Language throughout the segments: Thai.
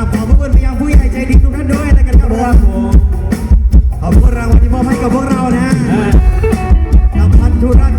ครับขอบพระคุณไปยังผู้ใหญ่ใจดีทุกท่านด้วยนะครับครับผมขอบคุณรางวัลที่มอบให้กับพวกเรานะอ่ากับพันธุรัตน์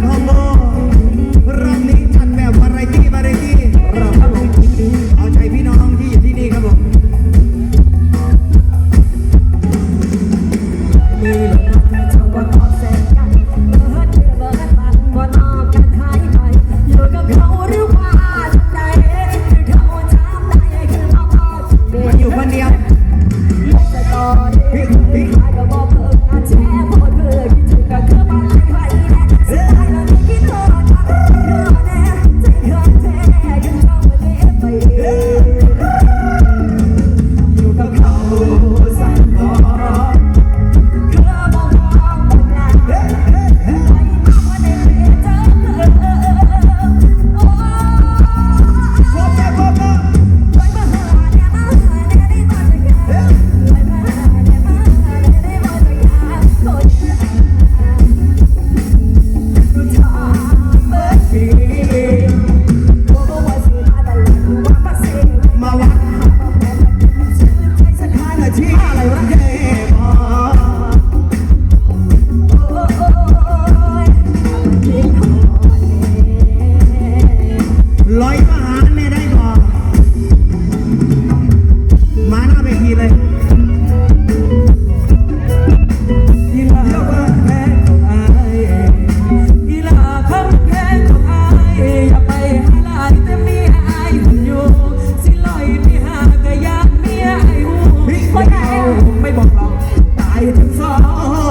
ถึงสอ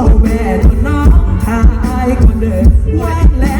งแม่จนน้องทายคนเดินวันแล้ว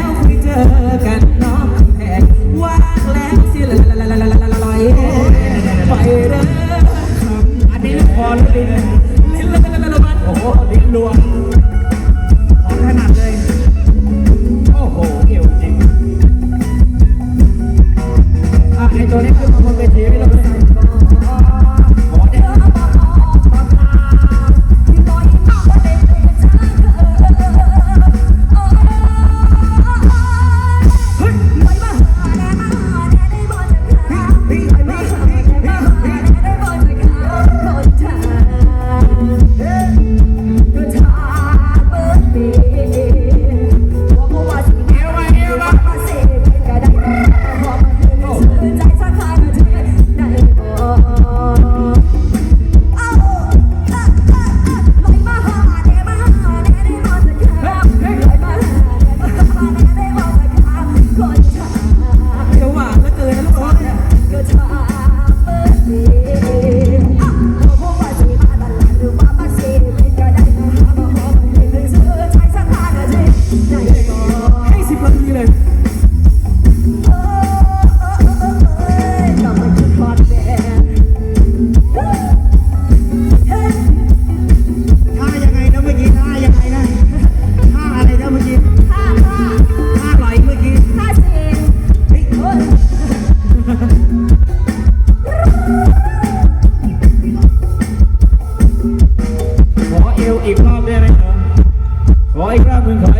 อีครับหนึ่งขอ